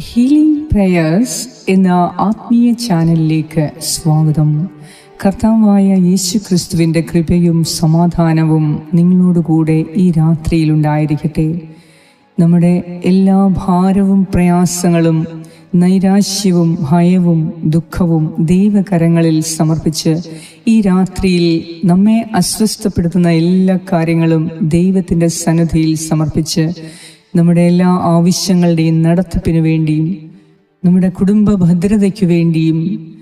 Healing prayers എന്ന ആത്മീയ ചാനലിലേക്ക് സ്വാഗതം. കർത്താവായ യേശു ക്രിസ്തുവിന്റെ കൃപയും സമാധാനവും നിങ്ങളോടുകൂടെ ഈ രാത്രിയിൽ ഉണ്ടായിരിക്കട്ടെ. നമ്മുടെ എല്ലാ ഭാരവും പ്രയാസങ്ങളും നൈരാശ്യവും ഭയവും ദുഃഖവും ദൈവകരങ്ങളിൽ സമർപ്പിച്ച് ഈ രാത്രിയിൽ നമ്മെ അസ്വസ്ഥപ്പെടുത്തുന്ന എല്ലാ കാര്യങ്ങളും ദൈവത്തിന്റെ സന്നദ്ധിയിൽ സമർപ്പിച്ച് നമ്മുടെ എല്ലാ ആവശ്യങ്ങളുടെയും നടത്തിപ്പിനു വേണ്ടിയും നമ്മുടെ കുടുംബ ഭദ്രതയ്ക്കു വേണ്ടിയും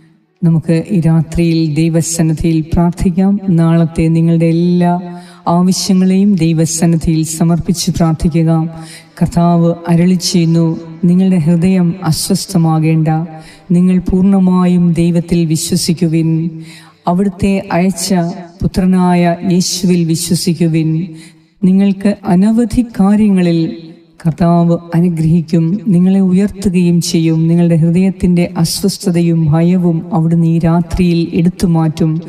നമുക്ക് ഈ രാത്രിയിൽ ദൈവസന്നിധിയിൽ പ്രാർത്ഥിക്കാം. നാളത്തെ നിങ്ങളുടെ എല്ലാ ആവശ്യങ്ങളെയും ദൈവസന്നിധിയിൽ സമർപ്പിച്ച് പ്രാർത്ഥിക്കുക. കർത്താവ് അരളി ചെയ്യുന്നു നിങ്ങളുടെ ഹൃദയം അസ്വസ്ഥമാകേണ്ട നിങ്ങൾ പൂർണമായും ദൈവത്തിൽ വിശ്വസിക്കുവിൻ. അവിടുത്തെ അയച്ച പുത്രനായ യേശുവിൽ വിശ്വസിക്കുവിൻ. നിങ്ങൾക്ക് അനവധി കാര്യങ്ങളിൽ കർത്താവ് അനുഗ്രഹിക്കും നിങ്ങളെ ഉയർത്തുകയും ചെയ്യും നിങ്ങളുടെ ഹൃദയത്തിന്റെ അസ്വസ്ഥതയും ഭയവും അവിടുന്ന് ഈ രാത്രിയിൽ എടുത്തു മാറ്റും.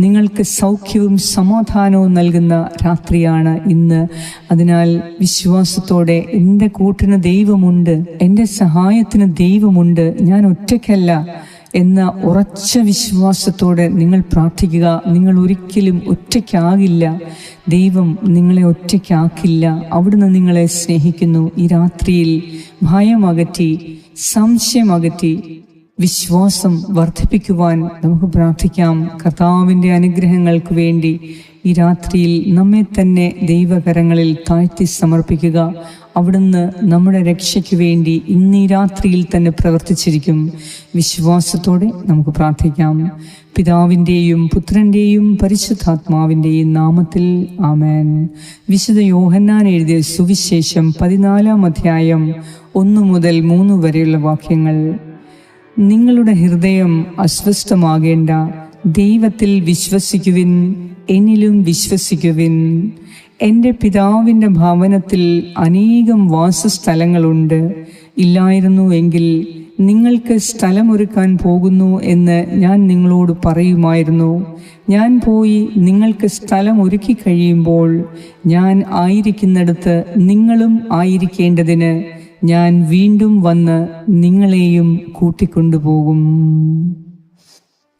നിങ്ങൾക്ക് സൗഖ്യവും സമാധാനവും നൽകുന്ന രാത്രിയാണ് ഇന്ന്. അതിനാൽ വിശ്വാസത്തോടെ എന്റെ കൂട്ടിന് ദൈവമുണ്ട് എന്റെ സഹായത്തിന് ദൈവമുണ്ട് ഞാൻ ഒറ്റയ്ക്കല്ല. എന്ന ഉറച്ച വിശ്വാസത്തോടെ നിങ്ങൾ പ്രാർത്ഥിക്കുക. നിങ്ങൾ ഒരിക്കലും ഒറ്റയ്ക്കാകില്ല. ദൈവം നിങ്ങളെ ഒറ്റയ്ക്കാക്കില്ല. അവിടുന്ന് നിങ്ങളെ സ്നേഹിക്കുന്നു. ഈ രാത്രിയിൽ ഭയമകറ്റി സംശയമകറ്റി വിശ്വാസം വർദ്ധിപ്പിക്കുവാൻ നമുക്ക് പ്രാർത്ഥിക്കാം. കർത്താവിന്റെ അനുഗ്രഹങ്ങൾക്ക് വേണ്ടി ഈ രാത്രിയിൽ നമ്മെ തന്നെ ദൈവകരങ്ങളിൽ താഴ്ത്തി സമർപ്പിക്കുക. അവിടുന്ന് നമ്മുടെ രക്ഷയ്ക്ക് വേണ്ടി ഇന്ന് ഈ രാത്രിയിൽ തന്നെ പ്രവർത്തിച്ചിരിക്കും. വിശ്വാസത്തോടെ നമുക്ക് പ്രാർത്ഥിക്കാം. പിതാവിന്റെയും പുത്രന്റെയും പരിശുദ്ധാത്മാവിന്റെയും നാമത്തിൽ ആമേൻ. വിശുദ്ധ യോഹന്നാൻ എഴുതിയ സുവിശേഷം പതിനാലാം അധ്യായം ഒന്നു മുതൽ മൂന്ന് വരെയുള്ള വാക്യങ്ങൾ. നിങ്ങളുടെ ഹൃദയം അസ്വസ്ഥമാകേണ്ട ദൈവത്തിൽ വിശ്വസിക്കുവിൻ എന്നിലും വിശ്വസിക്കുവിൻ. എന്റെ പിതാവിന്റെ ഭവനത്തിൽ അനേകം വാസസ്ഥലങ്ങളുണ്ട്. ഇല്ലായിരുന്നു എങ്കിൽ നിങ്ങൾക്ക് സ്ഥലമൊരുക്കാൻ പോകുന്നു എന്ന് ഞാൻ നിങ്ങളോട് പറയുമായിരുന്നു. ഞാൻ പോയി നിങ്ങൾക്ക് സ്ഥലം ഒരുക്കി കഴിയുമ്പോൾ ഞാൻ ആയിരിക്കുന്നിടത്ത് നിങ്ങളും ആയിരിക്കേണ്ടതിന് ഞാൻ വീണ്ടും വന്ന് നിങ്ങളെയും കൂട്ടിക്കൊണ്ടുപോകും.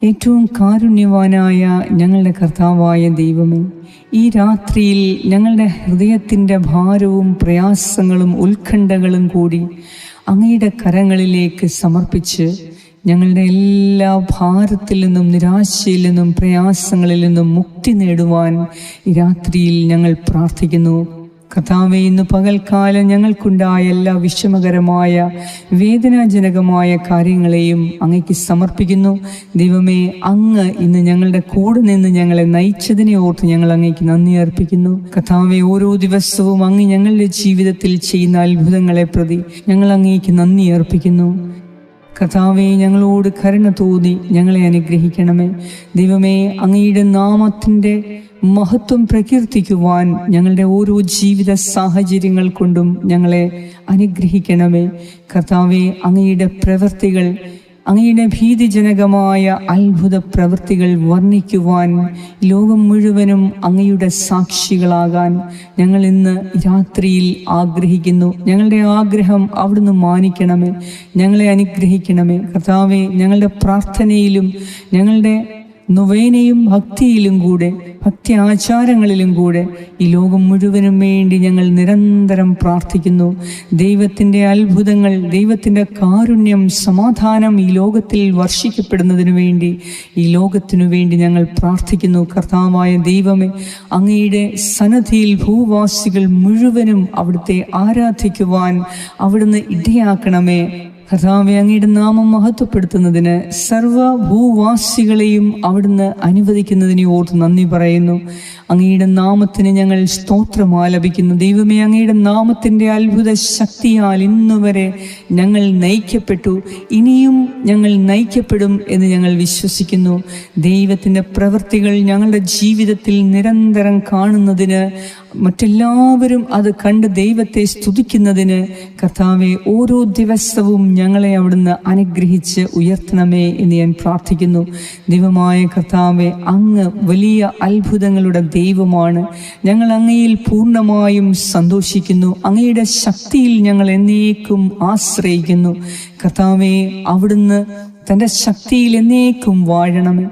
ഏറ്റവും കാരുണ്യവാനായ ഞങ്ങളുടെ കർത്താവായ ദൈവമേ ഈ രാത്രിയിൽ ഞങ്ങളുടെ ഹൃദയത്തിന്റെ ഭാരവും പ്രയാസങ്ങളും ഉത്കണ്ഠകളും കൂടി അങ്ങയുടെ കരങ്ങളിലേക്ക് സമർപ്പിച്ച് ഞങ്ങളുടെ എല്ലാ ഭാരത്തിൽ നിന്നും നിരാശയിൽ നിന്നും പ്രയാസങ്ങളിൽ നിന്നും മുക്തി നേടുവാൻ ഈ രാത്രിയിൽ ഞങ്ങൾ പ്രാർത്ഥിക്കുന്നു. കഥാവെ ഇന്ന് പകൽക്കാലം ഞങ്ങൾക്കുണ്ടായ എല്ലാ വിഷമകരമായ വേദനാജനകമായ കാര്യങ്ങളെയും അങ്ങയ്ക്ക് സമർപ്പിക്കുന്നു. ദൈവമേ അങ്ങ് ഇന്ന് ഞങ്ങളുടെ കൂടെ നിന്ന് ഞങ്ങളെ നയിച്ചതിനെ ഓർത്ത് ഞങ്ങൾ അങ്ങയ്ക്ക് നന്ദി അർപ്പിക്കുന്നു. കഥാവെ ഓരോ ദിവസവും അങ്ങ് ഞങ്ങളുടെ ജീവിതത്തിൽ ചെയ്യുന്ന അത്ഭുതങ്ങളെ പ്രതി ഞങ്ങൾ അങ്ങേക്ക് നന്ദി അർപ്പിക്കുന്നു. കർത്താവെ ഞങ്ങളോട് കരുണ തോന്നി ഞങ്ങളെ അനുഗ്രഹിക്കണമേ. ദൈവമേ അങ്ങയുടെ നാമത്തിന്റെ മഹത്വം പ്രകീർത്തിക്കുവാൻ ഞങ്ങളുടെ ഓരോ ജീവിത സാഹചര്യങ്ങൾ കൊണ്ടും ഞങ്ങളെ അനുഗ്രഹിക്കണമേ. കർത്താവെ അങ്ങയുടെ പ്രവൃത്തികൾ അങ്ങയുടെ ഭീതിജനകമായ അത്ഭുത പ്രവൃത്തികൾ വർണിക്കുവാൻ ലോകം മുഴുവനും അങ്ങയുടെ സാക്ഷികളാകാൻ ഞങ്ങൾ ഇന്ന് രാത്രിയിൽ ആഗ്രഹിക്കുന്നു. ഞങ്ങളുടെ ആഗ്രഹം അവിടുന്ന് മാനിക്കണമേ. ഞങ്ങളെ അനുഗ്രഹിക്കണമേ. കർത്താവെ ഞങ്ങളുടെ പ്രാർത്ഥനയിലും ഞങ്ങളുടെ നൊവേനയും ഭക്തിയിലും കൂടെ ഭക്തി ആചാരങ്ങളിലും കൂടെ ഈ ലോകം മുഴുവനും വേണ്ടി ഞങ്ങൾ നിരന്തരം പ്രാർത്ഥിക്കുന്നു. ദൈവത്തിന്റെ അത്ഭുതങ്ങൾ ദൈവത്തിന്റെ കാരുണ്യം സമാധാനം ഈ ലോകത്തിൽ വർഷിക്കപ്പെടുന്നതിനു വേണ്ടി ഈ ലോകത്തിനു വേണ്ടി ഞങ്ങൾ പ്രാർത്ഥിക്കുന്നു. കർത്താവായ ദൈവമേ അങ്ങയുടെ സന്നദ്ധിയിൽ ഭൂവാസികൾ മുഴുവനും അവിടുത്തെ ആരാധിക്കുവാൻ അവിടുന്ന് ഇടയാക്കണമേ. കർത്താവെ അങ്ങയുടെ നാമം മഹത്വപ്പെടുത്തുന്നതിന് സർവ ഭൂവാസികളെയും അവിടുന്ന് അനുവദിക്കുന്നതിനെ ഓർത്ത് നന്ദി പറയുന്നു. അങ്ങയുടെ നാമത്തിന് ഞങ്ങൾ സ്തോത്രം ആലപിക്കുന്നു. ദൈവമേ അങ്ങയുടെ നാമത്തിന്റെ അത്ഭുത ശക്തിയാൽ ഇന്നുവരെ ഞങ്ങൾ നയിക്കപ്പെട്ടു. ഇനിയും ഞങ്ങൾ നയിക്കപ്പെടും എന്ന് ഞങ്ങൾ വിശ്വസിക്കുന്നു. ദൈവത്തിന്റെ പ്രവൃത്തികൾ ഞങ്ങളുടെ ജീവിതത്തിൽ നിരന്തരം കാണുന്നതിന് മറ്റെല്ലാവരും അത് കണ്ട് ദൈവത്തെ സ്തുതിക്കുന്നതിന് കർത്താവെ ഓരോ ദിവസവും ഞങ്ങളെ അവിടുന്ന് അനുഗ്രഹിച്ച് ഉയർത്തണമേ എന്ന് ഞാൻ പ്രാർത്ഥിക്കുന്നു. ദൈവമായ കർത്താവെ അങ്ങ് വലിയ അത്ഭുതങ്ങളുടെ ദൈവമാണ്. ഞങ്ങൾ അങ്ങയിൽ പൂർണമായും സന്തോഷിക്കുന്നു. അങ്ങയുടെ ശക്തിയിൽ ഞങ്ങൾ എന്നേക്കും ആശ്രയിക്കുന്നു. കർത്താവെ അവിടുന്ന് തന്റെ ശക്തിയിൽ എന്നേക്കും വാഴണമേ.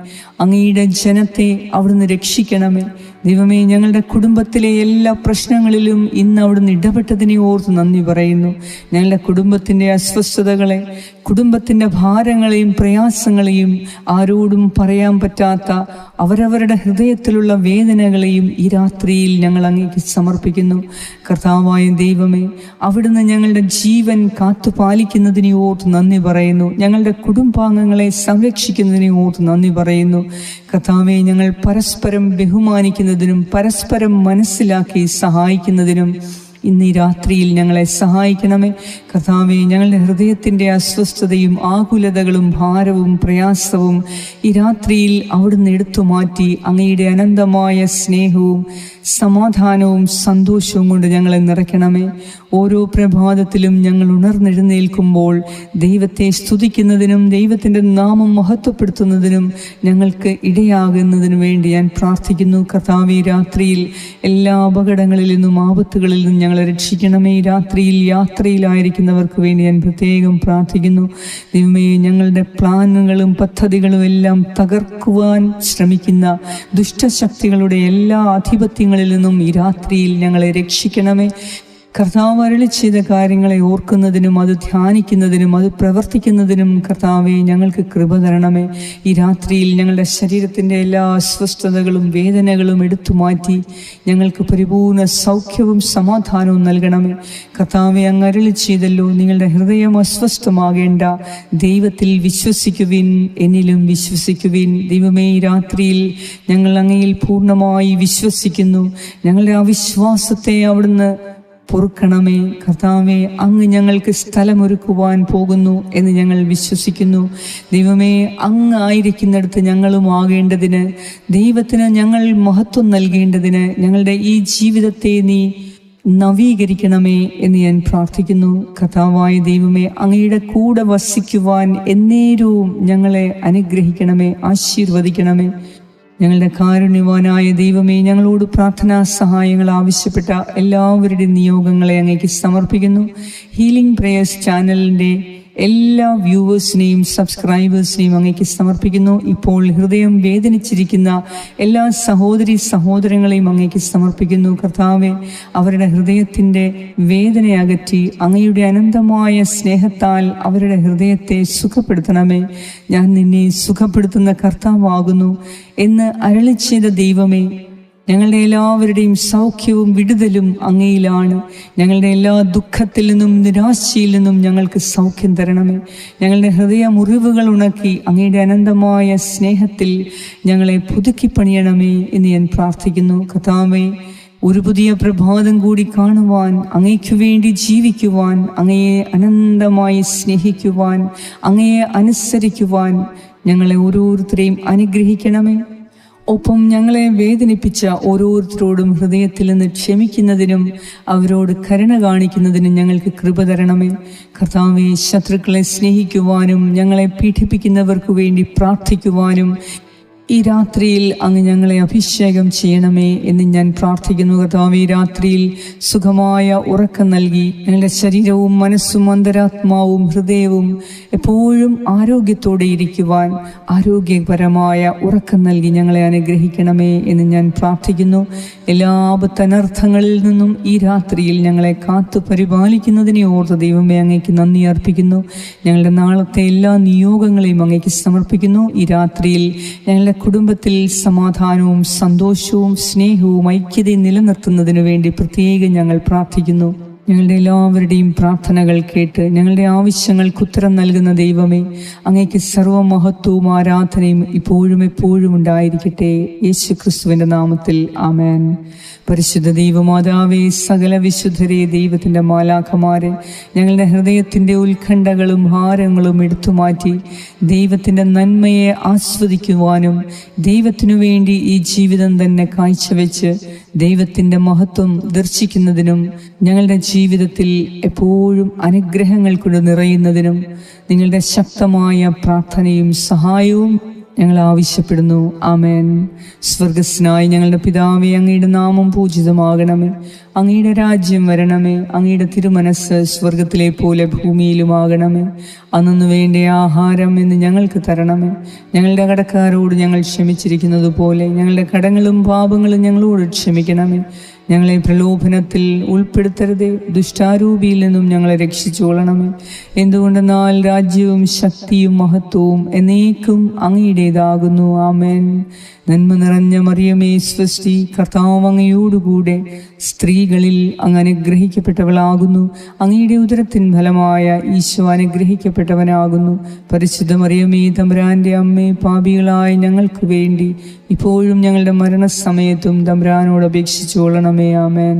അങ്ങയുടെ ജനത്തെ അവിടുന്ന് രക്ഷിക്കണമേ. ദൈവമേ ഞങ്ങളുടെ കുടുംബത്തിലെ എല്ലാ പ്രശ്നങ്ങളിലും ഇന്ന് അവിടുന്ന് ഇടപെട്ടതിനെ ഓർത്ത് നന്ദി പറയുന്നു. ഞങ്ങളുടെ കുടുംബത്തിന്റെ അസ്വസ്ഥതകളെ കുടുംബത്തിന്റെ ഭാരങ്ങളെയും പ്രയാസങ്ങളെയും ആരോടും പറയാൻ പറ്റാത്ത അവരവരുടെ ഹൃദയത്തിലുള്ള വേദനകളെയും ഈ രാത്രിയിൽ ഞങ്ങൾ അങ്ങേക്ക് സമർപ്പിക്കുന്നു. കർത്താവായ ദൈവമേ അവിടുന്ന് ഞങ്ങളുടെ ജീവൻ കാത്തുപാലിക്കുന്നതിനെ ഓർത്ത് നന്ദി പറയുന്നു. ഞങ്ങളുടെ കുടുംബാംഗങ്ങളെ സംരക്ഷിക്കുന്നതിനെ ഓർത്ത് നന്ദി പറയുന്നു. കർത്താവെ ഞങ്ങൾ പരസ്പരം ബഹുമാനിക്കുന്നതിനും പരസ്പരം മനസ്സിലാക്കി സഹായിക്കുന്നതിനും ഇന്ന് ഈ രാത്രിയിൽ ഞങ്ങളെ സഹായിക്കണമേ. കഥാവെ ഞങ്ങളുടെ ഹൃദയത്തിന്റെ അസ്വസ്ഥതയും ആകുലതകളും ഭാരവും പ്രയാസവും ഈ രാത്രിയിൽ അവിടുന്ന് എടുത്തു മാറ്റി അങ്ങയുടെ അനന്തമായ സ്നേഹവും സമാധാനവും സന്തോഷവും കൊണ്ട് ഞങ്ങളെ നിറയ്ക്കണമേ. ഓരോ പ്രഭാതത്തിലും ഞങ്ങൾ ഉണർന്നെഴുന്നേൽക്കുമ്പോൾ ദൈവത്തെ സ്തുതിക്കുന്നതിനും ദൈവത്തിന്റെ നാമം മഹത്വപ്പെടുത്തുന്നതിനും ഞങ്ങൾക്ക് ഇടയാകുന്നതിനു വേണ്ടി ഞാൻ പ്രാർത്ഥിക്കുന്നു. കർത്താവെ രാത്രിയിൽ എല്ലാ അപകടങ്ങളിൽ നിന്നും ആപത്തുകളിൽ നിന്നും ഞങ്ങളെ രക്ഷിക്കണമേ. രാത്രിയിൽ യാത്രയിലായിരിക്കുന്നവർക്ക് വേണ്ടി ഞാൻ പ്രത്യേകം പ്രാർത്ഥിക്കുന്നു. ദൈവമേ ഞങ്ങളുടെ പ്ലാനുകളും പദ്ധതികളും എല്ലാം തകർക്കുവാൻ ശ്രമിക്കുന്ന ദുഷ്ടശക്തികളുടെ എല്ലാ ആധിപത്യങ്ങളിൽ നിന്നും ഈ രാത്രിയിൽ ഞങ്ങളെ രക്ഷിക്കണമേ. കർത്താവ് അരളി ചെയ്ത കാര്യങ്ങളെ ഓർക്കുന്നതിനും അത് ധ്യാനിക്കുന്നതിനും അത് പ്രവർത്തിക്കുന്നതിനും കർത്താവെ ഞങ്ങൾക്ക് കൃപ തരണമേ. ഈ രാത്രിയിൽ ഞങ്ങളുടെ ശരീരത്തിന്റെ എല്ലാ അസ്വസ്ഥതകളും വേദനകളും എടുത്തു മാറ്റി ഞങ്ങൾക്ക് പരിപൂർണ സൗഖ്യവും സമാധാനവും നൽകണമേ. കർത്താവെ അങ്ങ് അരളി ചെയ്തല്ലോ നിങ്ങളുടെ ഹൃദയം അസ്വസ്ഥമാകേണ്ട. ദൈവത്തിൽ വിശ്വസിക്കുവിൻ എന്നിലും വിശ്വസിക്കുവിൻ. ദൈവമേ ഈ രാത്രിയിൽ ഞങ്ങൾ അങ്ങയിൽ പൂർണമായി വിശ്വസിക്കുന്നു. ഞങ്ങളുടെ അവിശ്വാസത്തെ അവിടുന്ന് പൊറുക്കണമേ കർത്താവേ അങ്ങ് ഞങ്ങൾക്ക് സ്ഥലമൊരുക്കുവാൻ പോകുന്നു എന്ന് ഞങ്ങൾ വിശ്വസിക്കുന്നു. ദൈവമേ അങ്ങ് ആയിരിക്കുന്നിടത്ത് ഞങ്ങളും ആകേണ്ടതിന് ദൈവത്തിന് ഞങ്ങൾ മഹത്വം നൽകേണ്ടതിന് ഞങ്ങളുടെ ഈ ജീവിതത്തെ നീ നവീകരിക്കണമേ എന്ന് ഞാൻ പ്രാർത്ഥിക്കുന്നു. കഥാവായ ദൈവമേ അങ്ങയുടെ കൂടെ വസിക്കുവാൻ എന്നേരവും ഞങ്ങളെ അനുഗ്രഹിക്കണമേ ആശീർവദിക്കണമേ. ഞങ്ങളുടെ കാരുണ്യവാനായ ദൈവമേ ഞങ്ങളോട് പ്രാർത്ഥനാ സഹായങ്ങൾ ആവശ്യപ്പെട്ട എല്ലാവരുടെയും നിയോഗങ്ങളെ അങ്ങേക്ക് സമർപ്പിക്കുന്നു. ഹീലിംഗ് പ്രേയേഴ്സ് ചാനലിന്റെ എല്ലാ വ്യൂവേഴ്സിനെയും സബ്സ്ക്രൈബേഴ്സിനെയും അങ്ങേക്ക് സമർപ്പിക്കുന്നു. ഇപ്പോൾ ഹൃദയം വേദനിച്ചിരിക്കുന്ന എല്ലാ സഹോദരി സഹോദരങ്ങളെയും അങ്ങേക്ക് സമർപ്പിക്കുന്നു. കർത്താവെ അവരുടെ ഹൃദയത്തിന്റെ വേദന അകറ്റി അങ്ങയുടെ അനന്തമായ സ്നേഹത്താൽ അവരുടെ ഹൃദയത്തെ സുഖപ്പെടുത്തണമേ. ഞാൻ നിന്നെ സുഖപ്പെടുത്തുന്ന കർത്താവാകുന്നു എന്ന് അരളി ചെയ്ത ദൈവമേ ഞങ്ങളുടെ എല്ലാവരുടെയും സൗഖ്യവും വിടുതലും അങ്ങയിലാണ്. ഞങ്ങളുടെ എല്ലാ ദുഃഖത്തിൽ നിന്നും നിരാശയിൽ നിന്നും ഞങ്ങൾക്ക് സൗഖ്യം തരണമേ. ഞങ്ങളുടെ ഹൃദയ മുറിവുകൾ ഉണക്കി അങ്ങയുടെ അനന്തമായ സ്നേഹത്തിൽ ഞങ്ങളെ പുതുക്കി പണിയണമേ എന്ന് ഞാൻ പ്രാർത്ഥിക്കുന്നു. കഥാമേ ഒരു പുതിയ പ്രഭാതം കൂടി കാണുവാൻ അങ്ങയ്ക്കു വേണ്ടി ജീവിക്കുവാൻ അങ്ങയെ അനന്തമായി സ്നേഹിക്കുവാൻ അങ്ങയെ അനുസരിക്കുവാൻ ഞങ്ങളെ ഓരോരുത്തരെയും അനുഗ്രഹിക്കണമേ. ഒപ്പം ഞങ്ങളെ വേദനിപ്പിച്ച ഓരോരുത്തരോടും ഹൃദയത്തിൽ നിന്ന് ക്ഷമിക്കുന്നതിനും അവരോട് കരുണ കാണിക്കുന്നതിനും ഞങ്ങൾക്ക് കൃപ തരണമേ. കർത്താവെ ശത്രുക്കളെ സ്നേഹിക്കുവാനും ഞങ്ങളെ പീഡിപ്പിക്കുന്നവർക്ക് വേണ്ടി പ്രാർത്ഥിക്കുവാനും ഈ രാത്രിയിൽ അങ്ങ് ഞങ്ങളെ അഭിഷേകം ചെയ്യണമേ എന്ന് ഞാൻ പ്രാർത്ഥിക്കുന്നു കർത്താവ്. ഈ രാത്രിയിൽ സുഖമായ ഉറക്കം നൽകി ഞങ്ങളുടെ ശരീരവും മനസ്സും അന്തരാത്മാവും ഹൃദയവും എപ്പോഴും ആരോഗ്യത്തോടെ ഇരിക്കുവാൻ ആരോഗ്യപരമായ ഉറക്കം നൽകി ഞങ്ങളെ അനുഗ്രഹിക്കണമേ എന്ന് ഞാൻ പ്രാർത്ഥിക്കുന്നു. എല്ലാ ആപത്തനർത്ഥങ്ങളിൽ നിന്നും ഈ രാത്രിയിൽ ഞങ്ങളെ കാത്തു പരിപാലിക്കുന്നതിനെ ഓർത്ത് ദൈവമേ അങ്ങേക്ക് നന്ദി അർപ്പിക്കുന്നു. ഞങ്ങളുടെ നാളത്തെ എല്ലാ നിയോഗങ്ങളെയും അങ്ങേക്ക് സമർപ്പിക്കുന്നു. ഈ രാത്രിയിൽ ഞങ്ങളുടെ കുടുംബത്തിൽ സമാധാനവും സന്തോഷവും സ്നേഹവും ഐക്യതയും നിലനിർത്തുന്നതിനു വേണ്ടി പ്രത്യേകം ഞങ്ങൾ പ്രാർത്ഥിക്കുന്നു. ഞങ്ങളുടെ എല്ലാവരുടെയും പ്രാർത്ഥനകൾ കേട്ട് ഞങ്ങളുടെ ആവശ്യങ്ങൾക്ക് ഉത്തരം നൽകുന്ന ദൈവമേ അങ്ങേക്ക് സർവമഹത്വവും ആരാധനയും ഇപ്പോഴും എപ്പോഴും ഉണ്ടായിരിക്കട്ടെ. യേശു ക്രിസ്തുവിന്റെ നാമത്തിൽ ആമേൻ. പരിശുദ്ധ ദൈവമാതാവേ സകല വിശുദ്ധരെ ദൈവത്തിന്റെ മാലാഖമാരെ ഞങ്ങളുടെ ഹൃദയത്തിന്റെ ഉത്കണ്ഠകളും ഭാരങ്ങളും എടുത്തുമാറ്റി ദൈവത്തിന്റെ നന്മയെ ആസ്വദിക്കുവാനും ദൈവത്തിനു വേണ്ടി ഈ ജീവിതം തന്നെ കാഴ്ചവെച്ച് ദൈവത്തിന്റെ മഹത്വം ദർശിക്കുന്നതിനും ഞങ്ങളുടെ ജീവിതത്തിൽ എപ്പോഴും അനുഗ്രഹങ്ങൾ കൊണ്ട് നിറയുന്നതിനും നിങ്ങളുടെ ശക്തമായ പ്രാർത്ഥനയും സഹായവും ഞങ്ങൾ ആവശ്യപ്പെടുന്നു. ആമേൻ. സ്വർഗസ്നായി ഞങ്ങളുടെ പിതാവെ അങ്ങയുടെ നാമം പൂജിതമാകണമേ. അങ്ങയുടെ രാജ്യം വരണമേ. അങ്ങയുടെ തിരുമനസ് സ്വർഗത്തിലെ പോലെ ഭൂമിയിലുമാകണമേ. അന്നു വേണ്ട ആഹാരം എന്ന് ഞങ്ങൾക്ക് തരണമേ. ഞങ്ങളുടെ കടക്കാരോട് ഞങ്ങൾ ക്ഷമിച്ചിരിക്കുന്നത് പോലെ ഞങ്ങളുടെ കടങ്ങളും പാപങ്ങളും ഞങ്ങളോട് ക്ഷമിക്കണമേ. ഞങ്ങളെ പ്രലോഭനത്തിൽ ഉൾപ്പെടുത്തരുത്. ദുഷ്ടാരൂപിയിൽ നിന്നും ഞങ്ങളെ രക്ഷിച്ചുകൊള്ളണമേ. എന്തുകൊണ്ടെന്നാൽ രാജ്യവും ശക്തിയും മഹത്വവും എന്നേക്കും അങ്ങയുടേതാകുന്നു. ആമേൻ. നന്മ നിറഞ്ഞ മറിയമേ സ്വസ്തി കർത്താവ് അങ്ങയോടുകൂടെ സ്ത്രീകളിൽ അങ്ങ് അനുഗ്രഹിക്കപ്പെട്ടവളാകുന്നു. അങ്ങയുടെ ഉദരത്തിൻ ഫലമായ ഈശോ അനുഗ്രഹിക്കപ്പെട്ടവനാകുന്നു. പരിശുദ്ധ മറിയമേ തമ്പുരാന്റെ അമ്മേ പാപികളായ ഞങ്ങൾക്ക് വേണ്ടി ഇപ്പോഴും ഞങ്ങളുടെ മരണസമയത്തും തമ്പുരാനോട് അപേക്ഷിച്ചുകൊള്ളണമേ ആമേൻ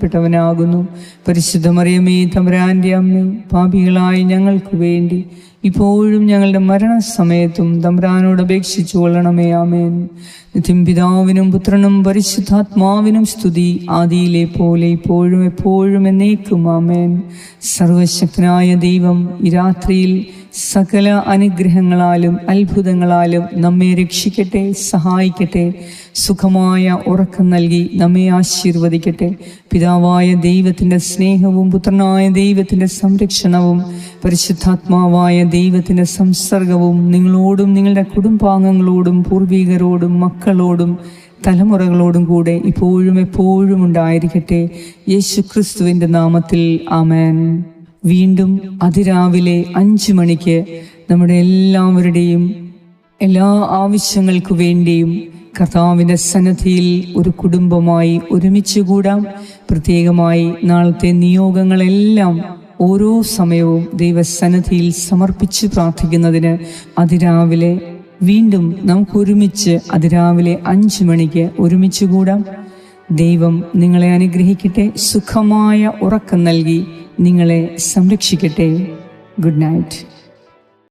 അനുഗ്രഹിക്കപ്പെട്ടവനാകുന്നു പരിശുദ്ധ മറിയമേ തമ്പുരാന്റെ അമ്മേ പാപികളായ ഞങ്ങൾക്ക് വേണ്ടി ഇപ്പോഴും ഞങ്ങളുടെ മരണസമയത്തും തമ്പ്രാനോട് അപേക്ഷിച്ചു കൊള്ളണമേ ആമേൻ. നിത്യം പിതാവിനും പുത്രനും പരിശുദ്ധാത്മാവിനും സ്തുതി ആദിയിലെ പോലെ ഇപ്പോഴും എപ്പോഴും എന്നേക്കും ആമേൻ. സർവശക്തനായ ദൈവം ഈ രാത്രിയിൽ സകല അനുഗ്രഹങ്ങളാലും അത്ഭുതങ്ങളാലും നമ്മെ രക്ഷിക്കട്ടെ സഹായിക്കട്ടെ സുഖമായ ഉറക്കം നൽകി നമ്മെ ആശീർവദിക്കട്ടെ. പിതാവായ ദൈവത്തിന്റെ സ്നേഹവും പുത്രനായ ദൈവത്തിന്റെ സംരക്ഷണവും പരിശുദ്ധാത്മാവായ ദൈവത്തിന്റെ സംസർഗവും നിങ്ങളോടും നിങ്ങളുടെ കുടുംബാംഗങ്ങളോടും പൂർവികരോടും മക്കളോടും തലമുറകളോടും കൂടെ ഇപ്പോഴും എപ്പോഴും ഉണ്ടായിരിക്കട്ടെ. യേശു നാമത്തിൽ ആമേൻ. വീണ്ടും അതിരാവിലെ അഞ്ചു മണിക്ക് നമ്മുടെ എല്ലാവരുടെയും എല്ലാ ആവശ്യങ്ങൾക്കു വേണ്ടിയും കർത്താവിന്റെ സന്നദ്ധിയിൽ ഒരു കുടുംബമായി ഒരുമിച്ച് കൂടാം. പ്രത്യേകമായി നാളത്തെ നിയോഗങ്ങളെല്ലാം ഓരോ സമയവും ദൈവസന്നദ്ധിയിൽ സമർപ്പിച്ച് പ്രാർത്ഥിക്കുന്നതിന് അതിരാവിലെ വീണ്ടും നമുക്ക് ഒരുമിച്ച് അതിരാവിലെ അഞ്ചു മണിക്ക് ഒരുമിച്ച് കൂടാം. ദൈവം നിങ്ങളെ അനുഗ്രഹിക്കട്ടെ. സുഖമായ ഉറക്കം നൽകി. നിങ്ങളെ സംരക്ഷിക്കട്ടെ. Good night.